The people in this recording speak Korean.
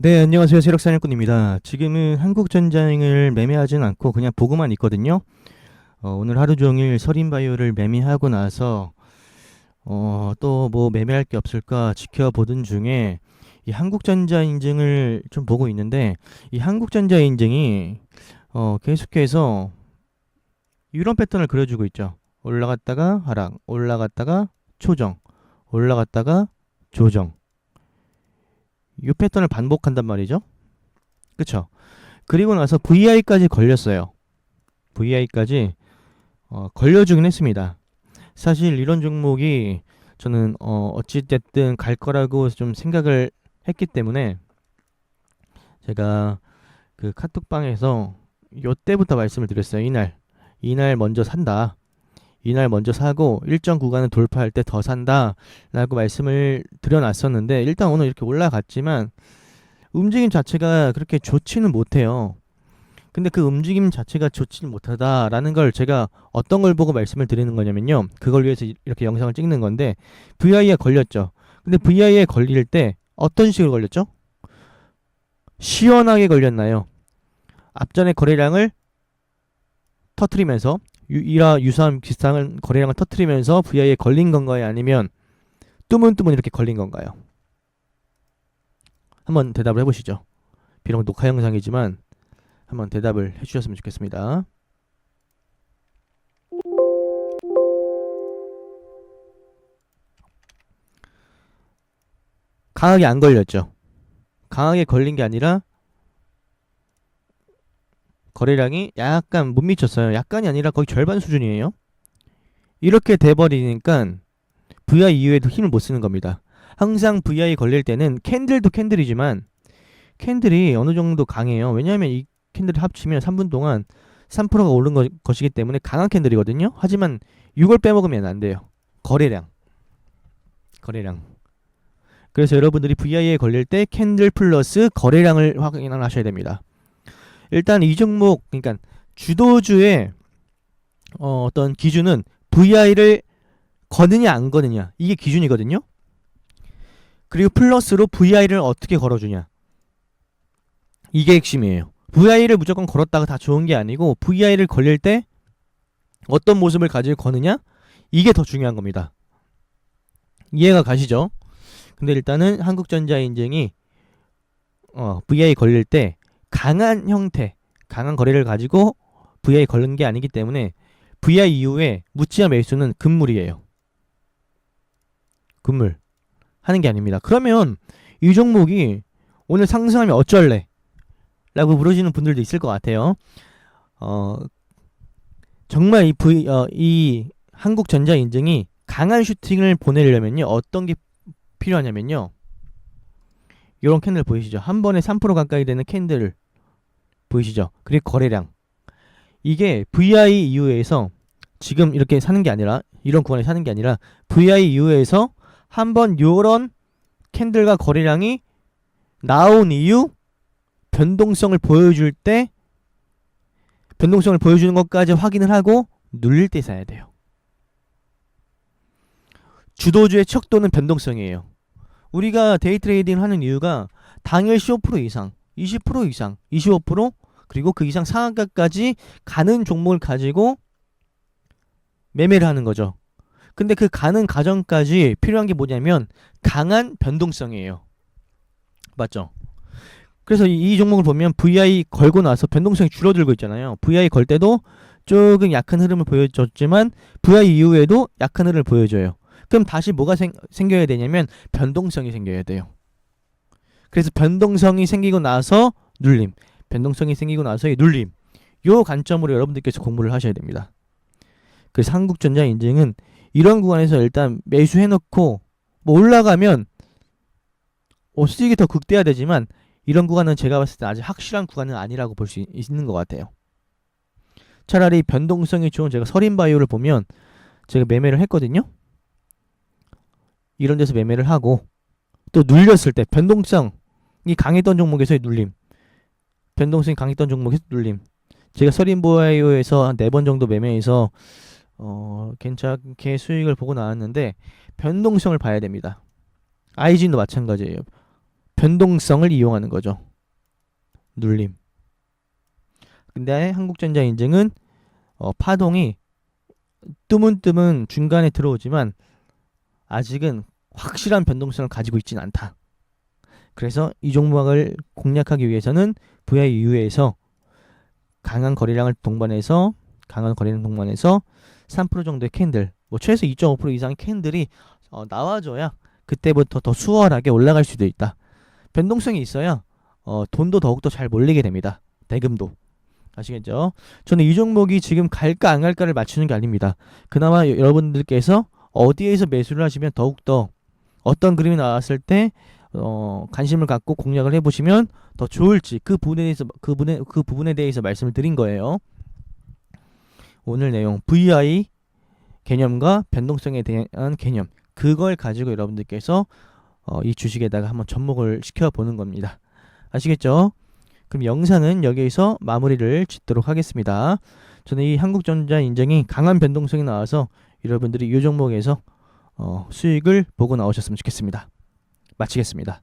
네, 안녕하세요. 세력사냥꾼입니다. 지금은 한국전장을 매매하진 않고 그냥 보고만 있거든요. 어, 오늘 하루 종일 서린바이오를 매매하고 나서 어, 또 뭐 매매할 게 없을까 지켜보던 중에 이 한국전자 인증을 좀 보고 있는데 이 한국전자 인증이 어, 계속해서 이런 패턴을 그려주고 있죠. 올라갔다가 하락, 올라갔다가 초정, 올라갔다가 조정. 이 패턴을 반복한단 말이죠. 그쵸? 그리고 나서 VI까지 걸렸어요. VI까지 어, 걸려주긴 했습니다. 사실 이런 종목이 저는 어, 어찌됐든 갈 거라고 좀 생각을 했기 때문에 제가 그 카톡방에서 요때부터 말씀을 드렸어요. 이날. 이날 먼저 산다. 이날 먼저 사고 일정 구간을 돌파할 때 더 산다 라고 말씀을 드려놨었는데 일단 오늘 이렇게 올라갔지만 움직임 자체가 그렇게 좋지는 못해요 근데 그 움직임 자체가 좋지는 못하다라는 걸 제가 어떤 걸 보고 말씀을 드리는 거냐면요 그걸 위해서 이- 이렇게 영상을 찍는 건데 VI에 걸렸죠 근데 VI에 걸릴 때 어떤 식으로 걸렸죠? 시원하게 걸렸나요? 앞전에 거래량을 터트리면서 유, 이라 유사한 비슷한 거래량을 터트리면서 VI에 걸린 건가요? 아니면 뚜문뚜문 이렇게 걸린 건가요? 한번 대답을 해보시죠. 비록 녹화 영상이지만 한번 대답을 해주셨으면 좋겠습니다. 강하게 안 걸렸죠. 강하게 걸린 게 아니라 거래량이 약간 못 미쳤어요. 약간이 아니라 거의 절반 수준이에요. 이렇게 돼버리니까 VI 이후에도 힘을 못 쓰는 겁니다. 항상 VI 걸릴 때는 캔들도 캔들이지만 캔들이 어느 정도 강해요. 왜냐하면 이 캔들을 합치면 3분 동안 3%가 오른 거, 것이기 때문에 강한 캔들이거든요. 하지만 이걸 빼먹으면 안 돼요. 거래량. 거래량. 그래서 여러분들이 VI에 걸릴 때 캔들 플러스 거래량을 확인을 하셔야 됩니다. 일단 이 종목 그러니까 주도주의 어, 어떤 기준은 VI를 거느냐 안 거느냐 이게 기준이거든요. 그리고 플러스로 VI를 어떻게 걸어주냐 이게 핵심이에요. VI를 무조건 걸었다가 다 좋은 게 아니고 VI를 걸릴 때 어떤 모습을 가지고 거느냐 이게 더 중요한 겁니다. 이해가 가시죠? 근데 일단은 한국전자 인증이 어, VI 걸릴 때 강한 형태, 강한 거래를 가지고 VI 걸는 게 아니기 때문에 VI 이후에 무치한 매수는 금물이에요. 금물 하는 게 아닙니다. 그러면 이 종목이 오늘 상승하면 어쩔래? 라고 물으시는 분들도 있을 것 같아요. 어, 정말 이 V, 어, 이 한국전자 인증이 강한 슈팅을 보내려면요. 어떤 게 필요하냐면요. 이런 캔들 보이시죠? 한 번에 3% 가까이 되는 캔들 보이시죠? 그리고 거래량. 이게 VI 이후에서 지금 이렇게 사는 게 아니라 이런 구간에 사는 게 아니라 VI 이후에서 한 번 요런 캔들과 거래량이 나온 이유 변동성을 보여줄 때 변동성을 보여주는 것까지 확인을 하고 눌릴 때 사야 돼요. 주도주의 척도는 변동성이에요. 우리가 데이 트레이딩 하는 이유가 당일 15% 이상, 20% 이상, 25% 그리고 그 이상 상한가까지 가는 종목을 가지고 매매를 하는 거죠. 근데 그 가는 과정까지 필요한 게 뭐냐면 강한 변동성이에요. 맞죠? 그래서 이, 이 종목을 보면 VI 걸고 나서 변동성이 줄어들고 있잖아요. VI 걸 때도 조금 약한 흐름을 보여줬지만 VI 이후에도 약한 흐름을 보여줘요. 그럼 다시 뭐가 생, 생겨야 되냐면 변동성이 생겨야 돼요. 그래서 변동성이 생기고 나서 눌림, 변동성이 생기고 나서의 눌림. 요 관점으로 여러분들께서 공부를 하셔야 됩니다. 그래서 한국전자 인증은 이런 구간에서 일단 매수해놓고 뭐 올라가면 어, 수익이 더 극대화되지만 이런 구간은 제가 봤을 때 아직 확실한 구간은 아니라고 볼 수 있는 것 같아요. 차라리 변동성이 좋은 제가 서린바이오를 보면 제가 매매를 했거든요. 이런 데서 매매를 하고 또 눌렸을 때 변동성이 강했던 종목에서의 눌림 변동성이 강했던 종목에서 눌림 제가 서린바이오에서 한 네 번 정도 매매해서 어, 괜찮게 수익을 보고 나왔는데 변동성을 봐야 됩니다. 아이진도 마찬가지예요. 변동성을 이용하는 거죠. 눌림. 근데 한국전자 인증은 어, 파동이 뜨문뜨문 중간에 들어오지만 아직은 확실한 변동성을 가지고 있지는 않다. 그래서 이 종목을 공략하기 위해서는 VIU에서 강한 거래량을 동반해서 강한 거래량 동반해서 3% 정도의 캔들, 뭐 최소 2.5% 이상의 캔들이 어, 나와줘야 그때부터 더 수월하게 올라갈 수도 있다. 변동성이 있어야 어, 돈도 더욱더 잘 몰리게 됩니다. 대금도. 아시겠죠? 저는 이 종목이 지금 갈까 안 갈까를 맞추는 게 아닙니다. 그나마 여- 여러분들께서 어디에서 매수를 하시면 더욱더 어떤 그림이 나왔을 때 어, 관심을 갖고 공략을 해보시면 더 좋을지 그 부분에 대해서 그 부분에 그 부분에 대해서 말씀을 드린 거예요. 오늘 내용 VI 개념과 변동성에 대한 개념 그걸 가지고 여러분들께서 어, 이 주식에다가 한번 접목을 시켜 보는 겁니다. 아시겠죠? 그럼 영상은 여기에서 마무리를 짓도록 하겠습니다. 저는 이 한국전자 인증이 강한 변동성이 나와서 여러분들이 이 종목에서 어, 수익을 보고 나오셨으면 좋겠습니다. 마치겠습니다.